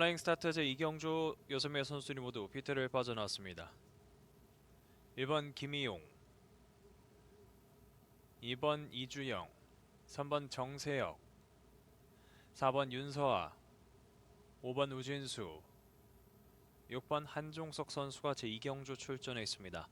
플라잉 스타트제 이경주 6명의 선수들이 모두 피트를 빠져나왔습니다. 1번 김희용 2번 이주영 3번 정세혁 4번 윤서아 5번 우진수 6번 한종석 선수가 제2경주 출전해 있습니다.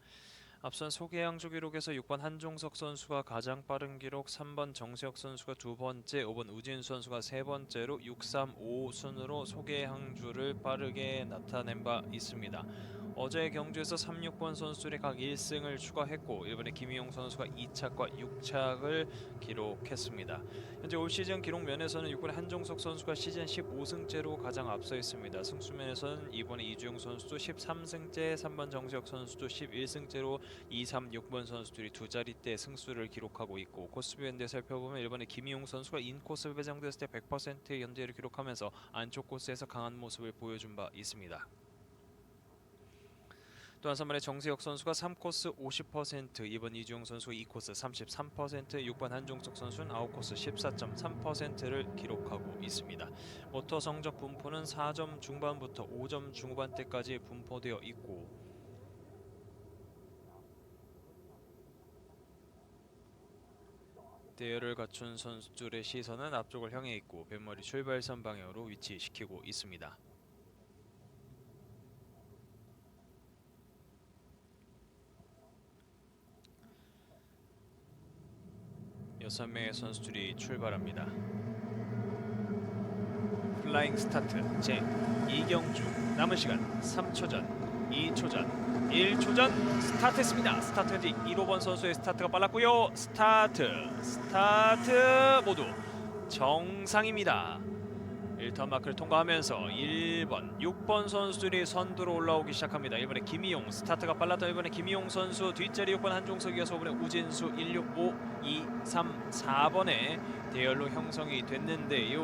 앞선 소개양조 기록에서 6번 한종석 선수가 가장 빠른 기록, 3번 정세혁 선수가 두 번째, 5번 우진수 선수가 세 번째로 6, 3, 5 순으로 소개양주를 빠르게 나타낸 바 있습니다. 어제 경주에서 3, 6번 선수들이 각 1승을 추가했고 이번에 김희용 선수가 2착과 6착을 기록했습니다. 현재 올 시즌 기록 면에서는 6번의 한종석 선수가 시즌 15승째로 가장 앞서 있습니다. 승수 면에서는 이번에 이주영 선수도 13승째, 3번 정세혁 선수도 11승째로 2, 3, 6번 선수들이 두 자릿대 승수를 기록하고 있고 코스비 현대 살펴보면 일본의 김희용 선수가 인코스 배정됐을 때 100%의 연대를 기록하면서 안쪽 코스에서 강한 모습을 보여준 바 있습니다. 또한 3번의 정세혁 선수가 3코스 50%, 2번 이주영 선수 2코스 33%, 6번 한종석 선수는 9코스 14.3%를 기록하고 있습니다. 모터 성적 분포는 4점 중반부터 5점 중후반대까지 분포되어 있고 대열을 갖춘 선수들의 시선은 앞쪽을 향해 있고 뱃머리 출발선 방향으로 위치시키고 있습니다. 여섯 명의 선수들이 출발합니다. 플라잉 스타트 제 이경주 남은 시간 3초 전, 2초 전, 1초 전 스타트했습니다. 스타트 현재 1호번 선수의 스타트가 빨랐고요. 스타트, 스타트 모두 정상입니다. 1턴 마크를 통과하면서 1번, 6번 선수들이 선두로 올라오기 시작합니다. 1번의 김희용 스타트가 빨랐던 1번의 김희용 선수 뒷자리 6번 한종석 이 어서 5번의 우진수 1, 6, 5, 2, 3, 4번의 대열로 형성이 됐는데요.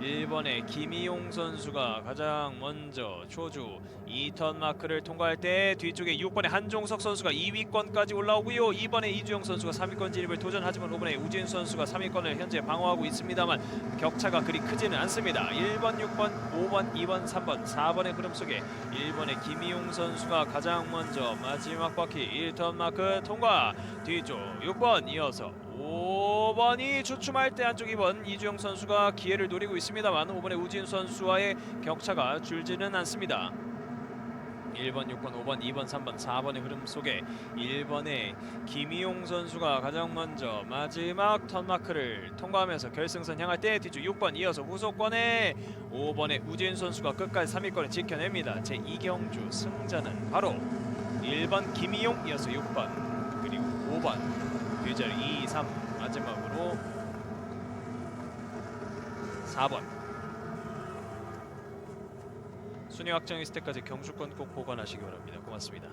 1번의 김희용 선수가 가장 먼저 초주 2턴 마크를 통과할 때 뒤쪽에 6번의 한종석 선수가 2위권까지 올라오고요. 2번의 이주영 선수가 3위권 진입을 도전하지만 5번의 우진수 선수가 3위권을 현재 방어하고 있습니다만 격차가 그리 크지는 않습니다. 1번, 6번, 5번, 2번, 3번, 4번의 흐름 속에 1번의 김희용 선수가 가장 먼저 마지막 바퀴 1턴 마크 통과 뒤쪽 6번 이어서 5번이 주춤할 때 안쪽 2번 이주영 선수가 기회를 노리고 있습니다만 5번의 우진 선수와의 격차가 줄지는 않습니다. 1번, 6번, 5번, 2번, 3번, 4번의 흐름 속에 1번의 김희용 선수가 가장 먼저 마지막 턴마크를 통과하면서 결승선 향할 때 뒤쪽 6번 이어서 후속권에 5번의 우진 선수가 끝까지 3위권을 지켜냅니다. 제 이경주 승자는 바로 1번 김희용 이어서 6번 그리고 5번 뒤자리 2, 3 마지막으로 4번 순위 확정 있을 때까지 경주권 꼭 보관하시기 바랍니다. 고맙습니다.